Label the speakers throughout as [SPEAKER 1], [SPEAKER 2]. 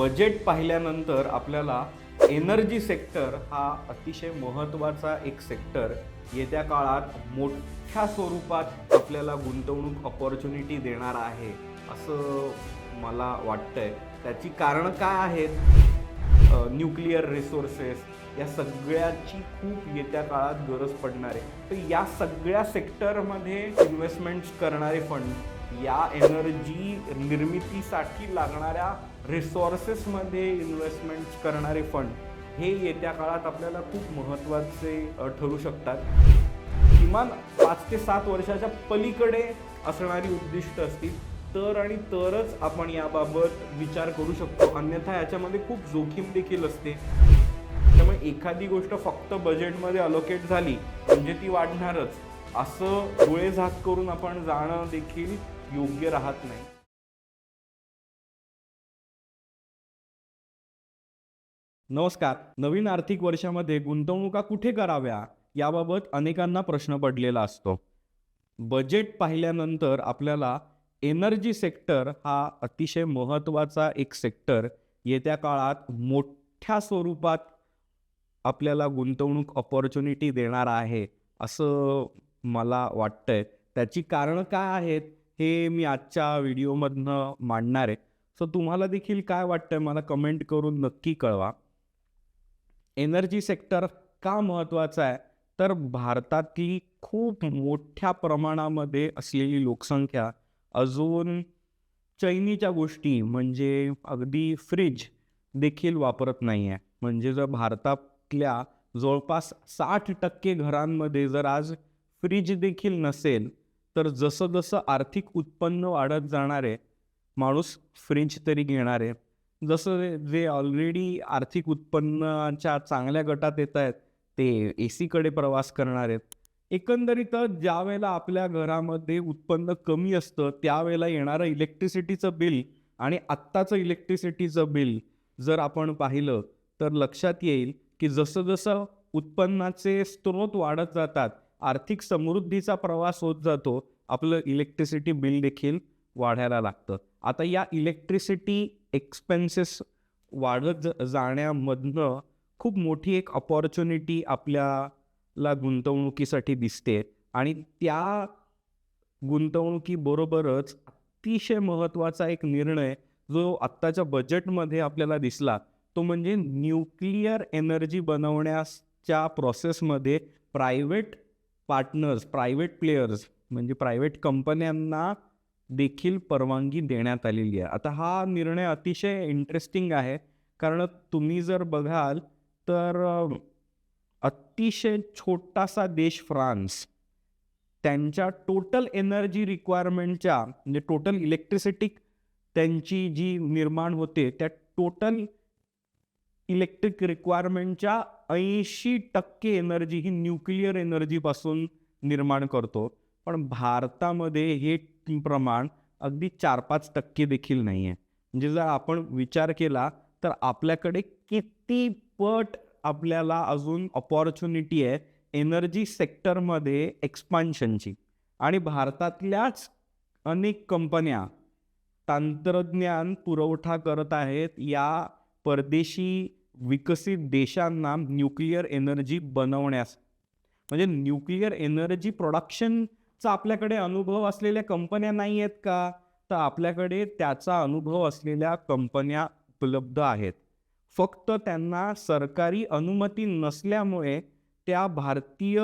[SPEAKER 1] Budget पाहिल्यानंतर आपल्याला energy sector हा अतिशय महत्त्वाचा एक सेक्टर. येत्या काळात मोठ्या स्वरूपात आपल्याला गुंतवणूक ऑपॉर्च्युनिटी देणार आहे असं मला वाटतंय. त्याची कारणं काय आहेत? न्यूक्लिअर रिसोर्सेस या सगळ्याची खूप येत्या काळात गरज पडणार आहे. तर या सगळ्या सेक्टरमध्ये इन्व्हेस्टमेंट्स करणारे फंड या एनर्जी निर्मितीसाठी लागणाऱ्या रिसोर्सेसमध्ये इन्व्हेस्टमेंट करणारे फंड हे येत्या काळात आपल्याला खूप महत्त्वाचे ठरू शकतात. किमान पाच ते सात वर्षाच्या पलीकडे असणारी उद्दिष्ट असतील. तर आणि तरच आपण याबाबत विचार करू शकतो. अन्यथा याच्यामध्ये खूप जोखीम देखील असते. त्यामुळे एखादी गोष्ट फक्त बजेटमध्ये अलोकेट झाली म्हणजे ती वाढणारच. असं डोळे झाक करून आपण जाणं देखील योग्य राहत नाही. नमस्कार. नवीन आर्थिक वर्षामध्ये गुंतवणुका कुठे कराव्या याबाबत अनेकांना प्रश्न पडलेला असतो. बजेट पाहिल्यानंतर आपल्याला एनर्जी सेक्टर हा अतिशय महत्त्वाचा एक सेक्टर. येत्या काळात मोठ्या स्वरूपात आपल्याला गुंतवणूक ऑपॉर्च्युनिटी देणार आहे असं मला वाटतंय. त्याची कारणं काय आहेत? हे मी आजच्या व्हिडिओमधनं मांडणार आहे. सो तुम्हाला देखील काय वाटतंय मला कमेंट करून नक्की कळवा. एनर्जी सेक्टर का महत्त्वाचा आहे? तर भारतातली खूप मोठ्या प्रमाणामध्ये असलेली लोकसंख्या अजून चैनीच्या गोष्टी म्हणजे अगदी फ्रीज देखील वापरत नाही आहे म्हणजे जर भारतातल्या जवळपास साठ टक्के घरांमध्ये जर आज फ्रीज देखील नसेल तर जसं जसं आर्थिक उत्पन्न वाढत जाणार आहे माणूस फ्रेंच तरी घेणार आहे जसं जे ऑलरेडी आर्थिक उत्पन्नाच्या चांगल्या गटात येत आहेत ते ए सीकडे प्रवास करणार. आहेत एकंदरीतच ज्या वेळेला आपल्या घरामध्ये उत्पन्न कमी असतं त्यावेळेला येणारं इलेक्ट्रिसिटीचं बिल आणि आत्ताचं इलेक्ट्रिसिटीचं बिल जर आपण पाहिलं तर लक्षात येईल की जसं जसं उत्पन्नाचे स्रोत वाढत जातात आर्थिक समृद्धीचा प्रवास होत जातो आपलं इलेक्ट्रिसिटी बिल देखील वाढायला लागतं. आता या इलेक्ट्रिसिटी एक्सपेन्सेस वाढत जाण्यामधनं खूप मोठी एक अपॉर्च्युनिटी आपल्याला गुंतवणुकीसाठी दिसते आणि त्या गुंतवणुकीबरोबरच अतिशय महत्त्वाचा एक निर्णय जो आत्ताच्या बजेटमध्ये आपल्याला दिसला तो म्हणजे न्यूक्लिअर एनर्जी बनवण्याच्या प्रोसेसमध्ये प्रायव्हेट पार्टनर्स प्रायव्हेट प्लेयर्स म्हणजे प्रायव्हेट कंपन्यांना देखील परवानगी देण्यात आलेली आहे. आता हा निर्णय अतिशय इंटरेस्टिंग आहे. कारण तुम्ही जर बघाल तर अतिशय छोटासा देश फ्रान्स त्यांच्या टोटल एनर्जी रिक्वायरमेंटच्या म्हणजे टोटल इलेक्ट्रिसिटी त्यांची जी निर्माण होते त्या टोटल इलेक्ट्रिक रिक्वायरमेंटच्या ऐंशी टक्के एनर्जी ही न्यूक्लिअर एनर्जीपासून निर्माण करतो. पण भारतामध्ये हे प्रमाण अगदी चार पाच टक्के देखील नाही आहे म्हणजे जर आपण विचार केला तर आपल्याकडे किती पट आपल्याला अजून अपॉर्च्युनिटी आहे एनर्जी सेक्टरमध्ये एक्सपान्शनची आणि भारतातल्याच अनेक कंपन्या तंत्रज्ञान पुरवठा करत आहेत या परदेशी विकसित देशांना न्यूक्लिअर एनर्जी बनवण्यास म्हणजे न्यूक्लिअर एनर्जी प्रोडक्शनचा आपल्याकडे अनुभव असलेल्या कंपन्या नाही आहेत का? तर आपल्याकडे त्याचा अनुभव असलेल्या कंपन्या उपलब्ध आहेत. फक्त त्यांना सरकारी अनुमती नसल्यामुळे त्या भारतीय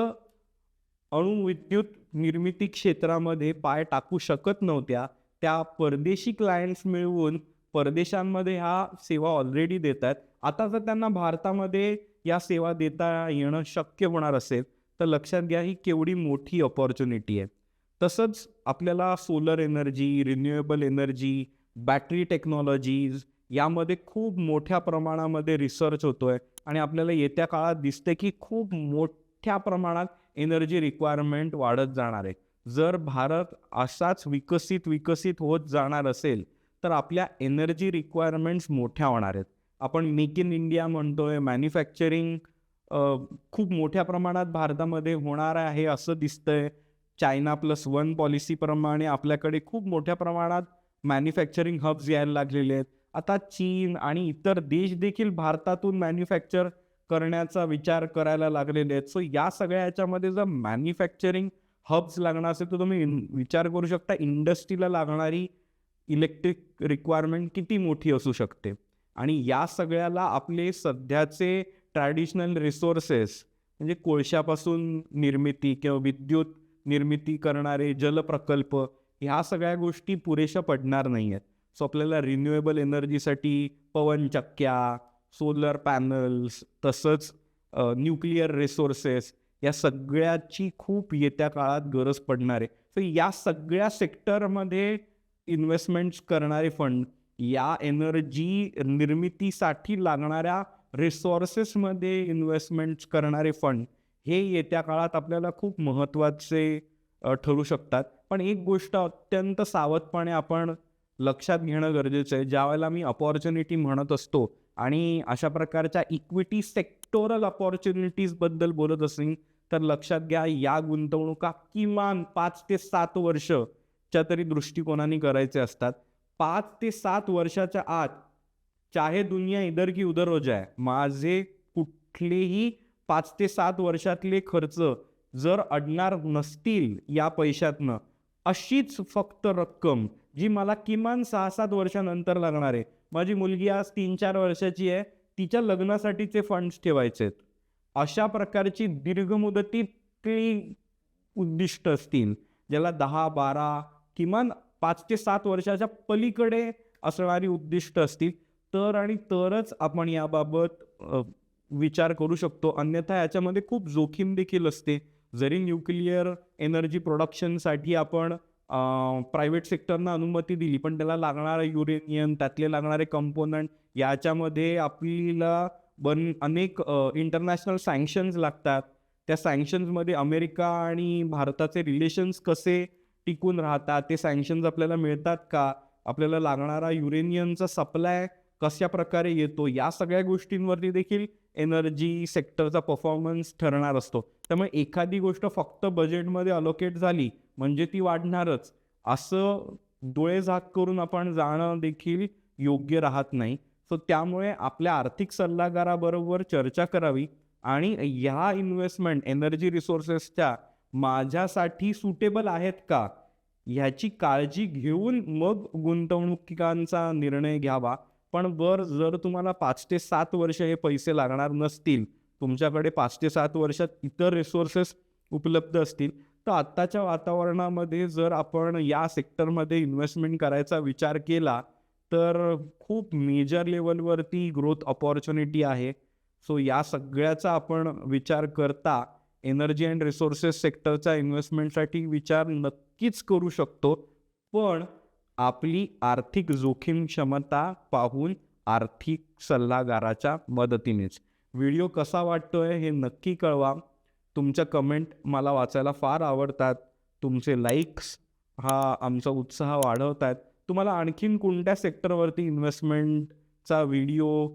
[SPEAKER 1] अणुविद्युत निर्मिती क्षेत्रामध्ये पाय टाकू शकत नव्हत्या. त्या परदेशी क्लायंट्स मिळवून परदेशांमध्ये ह्या सेवा ऑलरेडी देत आहेत आता जर त्यांना भारतामध्ये या सेवा देता येणं शक्य होणार असेल तर लक्षात घ्या ही केवढी मोठी अपॉर्च्युनिटी आहे. तसंच आपल्याला solar energy renewable energy battery technologies यामध्ये खूप मोठ्या प्रमाणामध्ये रिसर्च होतोय आणि आपल्याला येत्या काळात दिसते की खूप मोठ्या प्रमाणात एनर्जी रिक्वायरमेंट वाढत जाणार आहे. जर भारत असाच विकसित विकसित होत जाणार असेल तर आपल्या एनर्जी रिक्वायरमेंट्स मोठ्या होणार आहेत. आपण मेक इन इंडिया म्हणतोय मॅन्युफॅक्चरिंग खूप मोठ्या प्रमाणात भारतामध्ये होणार आहे असं दिसतंय. चायना प्लस वन पॉलिसीप्रमाणे आपल्याकडे खूप मोठ्या प्रमाणात मॅन्युफॅक्चरिंग हब्स यायला लागलेले आहेत. आता चीन आणि इतर देश देखील भारतातून मॅन्युफॅक्चर करण्याचा विचार करायला लागलेले आहेत. सो या सगळ्या याच्यामध्ये जर मॅन्युफॅक्चरिंग हब्स लागणार असेल तर तुम्ही विचार करू शकता इंडस्ट्रीला लागणारी इलेक्ट्रिक रिक्वायरमेंट किती मोठी असू शकते. आणि या सगळ्याला आपले सध्याचे ट्रॅडिशनल रिसोर्सेस म्हणजे कोळशापासून निर्मिती किंवा विद्युत निर्मिती करणारे जलप्रकल्प ह्या सगळ्या गोष्टी पुरेशा पडणार नाही आहेत सो आपल्याला रिन्युएबल एनर्जीसाठी पवनचक्क्या सोलर पॅनल्स तसंच न्यूक्लिअर रिसोर्सेस या सगळ्याची खूप येत्या काळात गरज पडणार आहे. सो या सगळ्या सेक्टरमध्ये इन्व्हेस्टमेंट्स करणारे फंड या एनर्जी निर्मितीसाठी लागणाऱ्या रिसोर्सेसमध्ये इन्व्हेस्टमेंट करणारे फंड हे येत्या काळात आपल्याला खूप महत्त्वाचे ठरू शकतात. पण एक गोष्ट अत्यंत सावधपणे आपण लक्षात घेणं गरजेचं आहे. ज्यावेळेला मी अपॉर्च्युनिटी म्हणत असतो आणि अशा प्रकारच्या इक्विटी सेक्टोरल अपॉर्च्युनिटीजबद्दल बोलत असेल तर लक्षात घ्या या गुंतवणुका किमान पाच ते सात वर्षच्या तरी दृष्टिकोनाने करायचे असतात. पाच ते सात वर्षाच्या आत चाहे दुनिया इधर की उधर हो जाय माझे कुठलेही पाच ते सात वर्षातले खर्च जर अडणार नसतील या पैशातनं अशीच फक्त रक्कम जी मला किमान सहा सात वर्षानंतर लागणार आहे. माझी मुलगी आज तीन चार वर्षाची आहे तिच्या लग्नासाठीचे फंड्स ठेवायचे आहेत अशा प्रकारची दीर्घ मुदतीतली उद्दिष्ट असतील ज्याला दहा बारा किमान पाच ते सात वर्षाच्या पलीकडे असणारी उद्दिष्ट असतील. तर आणि तरच आपण याबाबत विचार करू शकतो. अन्यथा याच्यामध्ये खूप जोखीम देखील असते. जरी न्यूक्लिअर एनर्जी प्रोडक्शनसाठी आपण प्रायव्हेट सेक्टरना अनुमती दिली पण त्याला लागणारं युरेनियम त्यातले लागणारे कंपोनंट याच्यामध्ये आपल्याला बन अनेक इंटरनॅशनल सँक्शन्स लागतात. त्या सँक्शन्समध्ये अमेरिका आणि भारताचे रिलेशन्स कसे टिकून राहतात? ते सँक्शन्स आपल्याला मिळतात का? आपल्याला लागणारा युरेनियमचा सप्लाय कशा प्रकारे येतो? या सगळ्या गोष्टींवरती देखील एनर्जी सेक्टरचा परफॉर्मन्स ठरणार असतो. त्यामुळे एखादी गोष्ट फक्त बजेटमध्ये अलोकेट झाली म्हणजे ती वाढणारच. असं डोळे झाक करून आपण जाणं देखील योग्य राहत नाही. सो त्यामुळे आपल्या आर्थिक सल्लागाराबरोबर चर्चा करावी आणि ह्या इन्व्हेस्टमेंट एनर्जी रिसोर्सेसच्या माझ्यासाठी सुटेबल आहेत का? ह्याची काळजी घेऊन मग गुंतवणुकीकांचा निर्णय घ्यावा. पण वर जर तुम्हाला पाच ते सात वर्ष हे पैसे लागणार नसतील तुमच्याकडे पाच ते सात वर्षात इतर रिसोर्सेस उपलब्ध असतील तर आत्ताच्या वातावरणामध्ये जर आपण या सेक्टरमध्ये इन्व्हेस्टमेंट करायचा विचार केला तर खूप मेजर लेवलवरती ग्रोथ अपॉर्च्युनिटी आहे. सो या सगळ्याचा आपण विचार करता एनर्जी अँड रिसोर्सेस सेक्टरच्या इन्व्हेस्टमेंटसाठी विचार नक्कीच करू शकतो पण आपली आर्थिक जोखीम क्षमता पाहून आर्थिक सल्लागाराच्या मदतीनेच. व्हिडिओ कसा वाटतोय हे नक्की कळवा. तुमच्या कमेंट मला वाचायला फार आवडतात. तुमचे लाईक्स हा आमचा उत्साह वाढवत आहेत तुम्हाला आणखीन कोणत्या सेक्टरवरती इन्व्हेस्टमेंटचा व्हिडिओ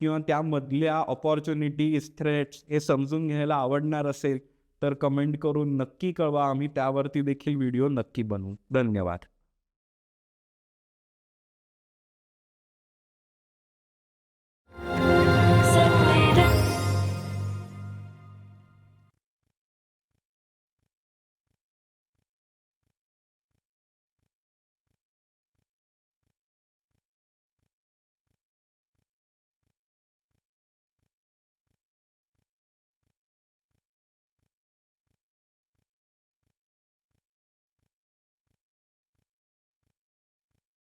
[SPEAKER 1] किंवा त्यामधल्या ऑपॉर्च्युनिटीज थ्रेट्स हे समजून घ्यायला आवडणार असेल तर कमेंट करून नक्की कळवा. आम्ही त्यावरती देखील व्हिडिओ नक्की बनवू. धन्यवाद.